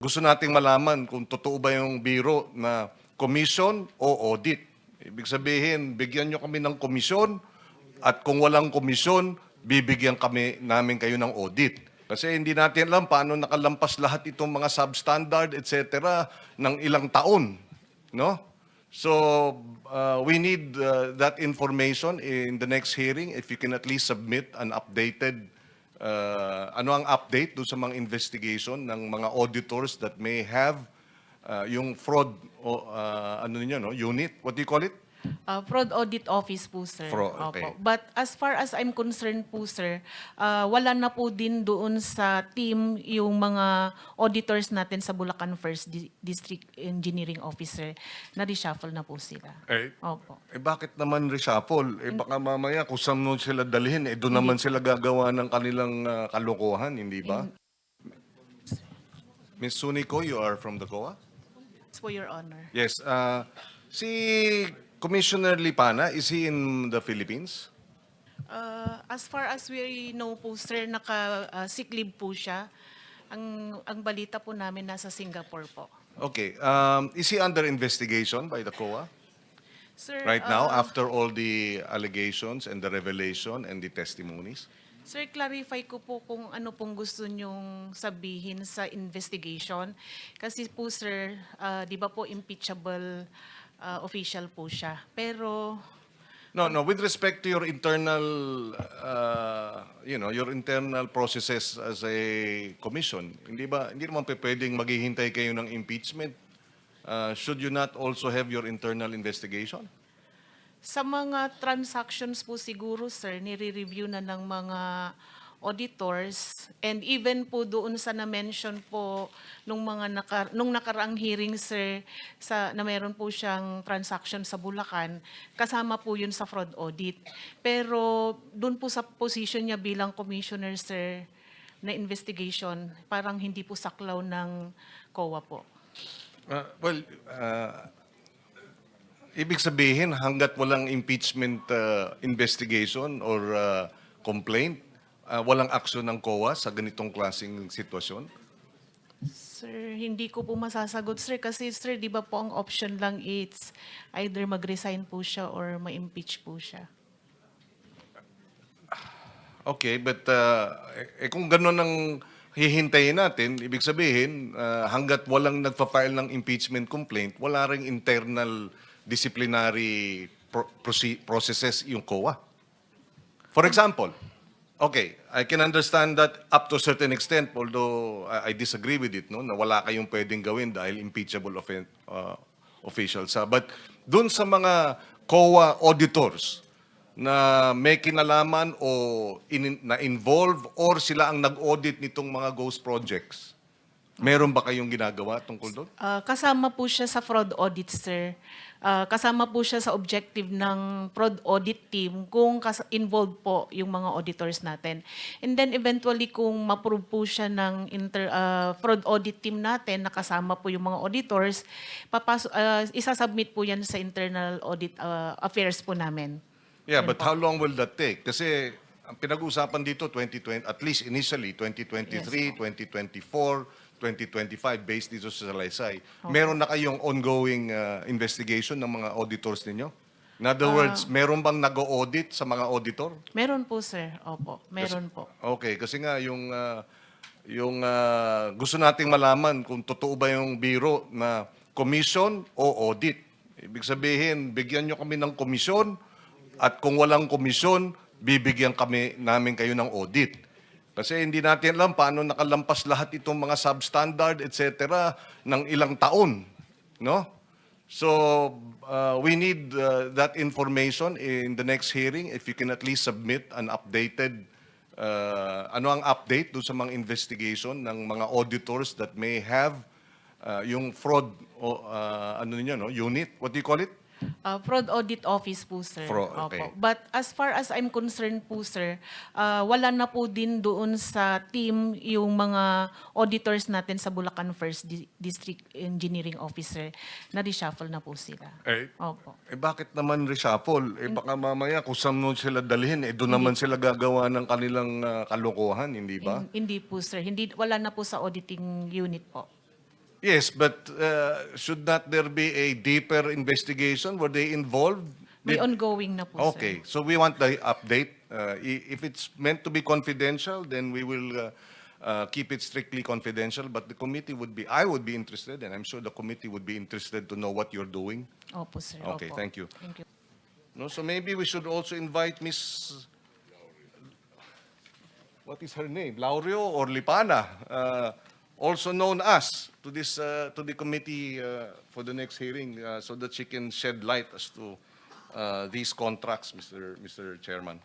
Gusto nating malaman kung totoo ba yung biro na commission o audit. Ibig sabihin, bigyan nyo kami ng komisyon at kung walang komisyon, bibigyan kami namin kayo ng audit. Kasi hindi natin alam paano nakalampas lahat itong mga substandard, etc. ng ilang taon. No? So, uh, we need uh, that information in the next hearing. If you can at least submit an updated, uh, ano ang update doon sa mga investigation ng mga auditors that may have uh, yung fraud, o, uh, ano ninyo, no? unit, what do you call it? Uh, fraud audit office po, sir. Fraud, okay. Opo. But as far as I'm concerned po, sir, uh, wala na po din doon sa team yung mga auditors natin sa Bulacan First Di- District Engineering Officer. Na-reshuffle na po sila. Eh, Opo. Eh bakit naman reshuffle? Eh baka mamaya kung saan mo sila dalhin, eh doon naman sila gagawa ng kanilang uh, kalokohan, hindi ba? Ms. Sunico, you are from the COA? It's for your honor. Yes. Uh, si Commissioner Lipana, is he in the Philippines? Uh, as far as we know po, sir, naka-sick leave po siya. Ang, ang balita po namin nasa Singapore po. Okay. Um, is he under investigation by the COA Sir, right now uh, after all the allegations and the revelation and the testimonies? Sir, clarify ko po kung ano pong gusto nyong sabihin sa investigation. Kasi po, sir, ah, di ba po impeachable ah, official po siya. Pero, No, no. With respect to your internal, uh, you know, your internal processes as a commission, hindi ba, hindi naman pwedeng maghihintay kayo ng impeachment? Uh, should you not also have your internal investigation? sa mga transactions po siguro, sir, nire-review na ng mga auditors and even po doon sa na-mention po nung mga naka, nung nakaraang hearing sir sa na meron po siyang transaction sa Bulacan kasama po yun sa fraud audit. Pero doon po sa position niya bilang commissioner sir na investigation parang hindi po saklaw ng COA po. Uh, well, uh, ibig sabihin, hanggat walang impeachment uh, investigation or uh, complaint, uh, walang aksyon ng COA sa ganitong klaseng sitwasyon? Sir, hindi ko po masasagot, sir. Kasi, sir, di ba po ang option lang it's either mag-resign po siya or ma-impeach po siya. Okay, but uh, eh, kung gano'n ang hihintayin natin, ibig sabihin, uh, hanggat walang nagpa-file ng impeachment complaint, wala ring internal disciplinary pro- proce- processes yung COA. For example, okay, I can understand that up to a certain extent, although I, disagree with it, no, na wala kayong pwedeng gawin dahil impeachable offen- uh, officials. ah. But dun sa mga COA auditors na may kinalaman o in, na-involve or sila ang nag-audit nitong mga ghost projects, meron ba kayong ginagawa tungkol doon? Ah, kasama po siya sa fraud audit, sir. Ah, kasama po siya sa objective ng fraud audit team kung involved po yung mga auditors natin. And then eventually kung ma-prove po siya ng inter, ah, fraud audit team natin na kasama po yung mga auditors, papaso, ah, isasubmit po yan sa internal audit ah, affairs po namin. Yeah, but how long will that take? Kasi ang pinag-uusapan dito 2020 at least initially 2023, 2024, 2025 based dito sa Salaysay. Meron na kayong ongoing uh, investigation ng mga auditors ninyo? In other words, meron bang nag-audit sa mga auditor? Meron po, sir. Opo, meron po. Okay, kasi nga yung uh, yung uh, gusto nating malaman kung totoo ba yung biro na commission o audit. Ibig sabihin, bigyan nyo kami ng komisyon at kung walang komisyon, bibigyan kami namin kayo ng audit. Kasi hindi natin alam paano nakalampas lahat itong mga substandard, etc. ng ilang taon. No? So, uh, we need uh, that information in the next hearing. If you can at least submit an updated, uh, ano ang update doon sa mga investigation ng mga auditors that may have uh, yung fraud, uh, ano niyo, no? unit, what do you call it? Uh, fraud audit office po, sir. Fraud, Opo. okay. But as far as I'm concerned po, sir, uh, wala na po din doon sa team yung mga auditors natin sa Bulacan First Di- District Engineering Officer. Na-reshuffle na po sila. Eh, Opo. eh bakit naman reshuffle? Eh baka mamaya kung saan mo sila dalhin, eh doon naman sila gagawa ng kanilang uh, kalokohan, hindi ba? Hin- Hindi po, sir. Hindi, wala na po sa auditing unit po. Yes, but uh, should not there be a deeper investigation? Were they involved? May Did- ongoing na po, sir. Okay, so we want the update. Uh, i- If it's meant to be confidential, then we will uh, uh, keep it strictly confidential. But the committee would be, I would be interested, and I'm sure the committee would be interested to know what you're doing. Opo, sir. Okay, opo. thank you. Thank you. No, so maybe we should also invite Miss. What is her name? Laurio or Lipana, uh, also known as to this uh, to the committee uh, for the next hearing, uh, so that she can shed light as to uh, these contracts, Mr. Mr. Chairman.